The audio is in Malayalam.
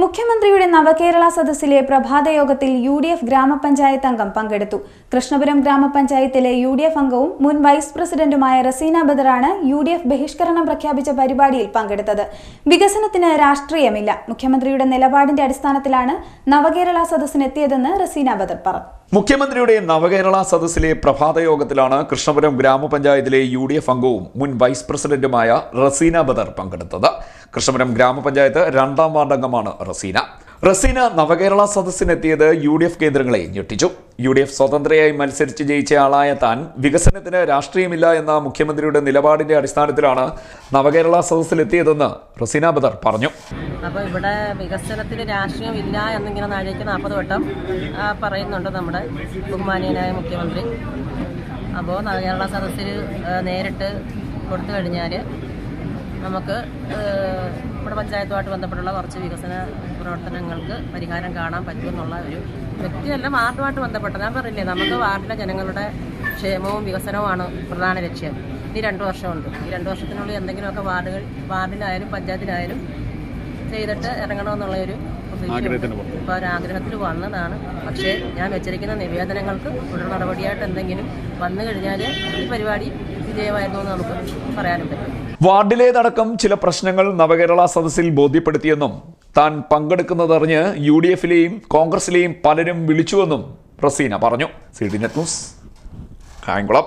മുഖ്യമന്ത്രിയുടെ നവകേരള സദസ്സിലെ പ്രഭാത യോഗത്തിൽ യു ഡി എഫ് ഗ്രാമപഞ്ചായത്ത് അംഗം പങ്കെടുത്തു. കൃഷ്ണപുരം ഗ്രാമപഞ്ചായത്തിലെ യു ഡി എഫ് അംഗവും മുൻ വൈസ് പ്രസിഡന്റുമായ റസീന ബദറാണ് യു ഡി എഫ് ബഹിഷ്കരണം പ്രഖ്യാപിച്ച പരിപാടിയിൽ പങ്കെടുത്തത്. വികസനത്തിന് രാഷ്ട്രീയമില്ല. മുഖ്യമന്ത്രിയുടെ നിലപാടിന്റെ അടിസ്ഥാനത്തിലാണ് നവകേരള സദസ്സിനെത്തിയതെന്ന് റസീന ബദർ പറഞ്ഞു. മുഖ്യമന്ത്രിയുടെ നവകേരള സദസ്സിലെ പ്രഭാത യോഗത്തിലാണ് കൃഷ്ണപുരം ഗ്രാമപഞ്ചായത്തിലെ യു ഡി എഫ് അംഗവും മുൻ വൈസ് പ്രസിഡന്റുമായ റസീന ബദർ പങ്കെടുത്തത്. കൃഷ്ണപുരം ഗ്രാമപഞ്ചായത്ത് രണ്ടാം വാർഡ് അംഗമാണ് റസീന. റസീന നവകേരള സദസ്സിനെത്തിയത് യു ഡി എഫ് കേന്ദ്രങ്ങളെ ഞെട്ടിച്ചു. യു ഡി എഫ് സ്വതന്ത്രയായി മത്സരിച്ച് ജയിച്ച ആളായ താൻ വികസനത്തിന് രാഷ്ട്രീയമില്ല എന്ന മുഖ്യമന്ത്രിയുടെ നിലപാടിന്റെ അടിസ്ഥാനത്തിലാണ് നവകേരള സദസ്സിലെത്തിയതെന്ന് റസീന ബദർ പറഞ്ഞു. അപ്പോൾ ഇവിടെ വികസനത്തിന് രാഷ്ട്രീയമില്ല എന്നിങ്ങനെ നാഴേക്ക് നാൽപ്പത് വട്ടം പറയുന്നുണ്ട് നമ്മുടെ ബഹുമാനീയനായ മുഖ്യമന്ത്രി. അപ്പോൾ നവകേരള സദസ്സിൽ നേരിട്ട് കൊടുത്തു കഴിഞ്ഞാൽ നമുക്ക് നമ്മുടെ പഞ്ചായത്തുമായിട്ട് ബന്ധപ്പെട്ടുള്ള കുറച്ച് വികസന പ്രവർത്തനങ്ങൾക്ക് പരിഹാരം കാണാൻ പറ്റുമെന്നുള്ള ഒരു വ്യക്തിയല്ല വാർഡുമായിട്ട് ബന്ധപ്പെട്ട ഞാൻ പറഞ്ഞില്ലേ നമുക്ക് വാർഡിലെ ജനങ്ങളുടെ ക്ഷേമവും വികസനവുമാണ് പ്രധാന ലക്ഷ്യം. ഇനി രണ്ട് വർഷമുണ്ട്. ഈ രണ്ട് വർഷത്തിനുള്ളിൽ എന്തെങ്കിലുമൊക്കെ വാർഡുകൾ വാർഡിലായാലും പഞ്ചായത്തിലായാലും ചെയ്തിട്ട് ഇറങ്ങണമെന്നുള്ള ഒരു ഇപ്പോൾ ഒരു ആഗ്രഹത്തിൽ വന്നതാണ്. പക്ഷേ ഞാൻ വെച്ചിരിക്കുന്ന നിവേദനങ്ങൾക്ക് തുടർ നടപടിയായിട്ട് എന്തെങ്കിലും വന്നു കഴിഞ്ഞാൽ ഈ പരിപാടി വിജയമായിരുന്നു എന്ന് നമുക്ക് പറയാനും പറ്റും. വാർഡിലേതടക്കം ചില പ്രശ്നങ്ങൾ നവകേരള സദസ്സിൽ ബോധ്യപ്പെടുത്തിയെന്നും താൻ പങ്കെടുക്കുന്നതറിഞ്ഞ് യു ഡി എഫിലെയും കോൺഗ്രസിലെയും പലരും വിളിച്ചുവെന്നും റസീന പറഞ്ഞു. C D net news Kayamkulam.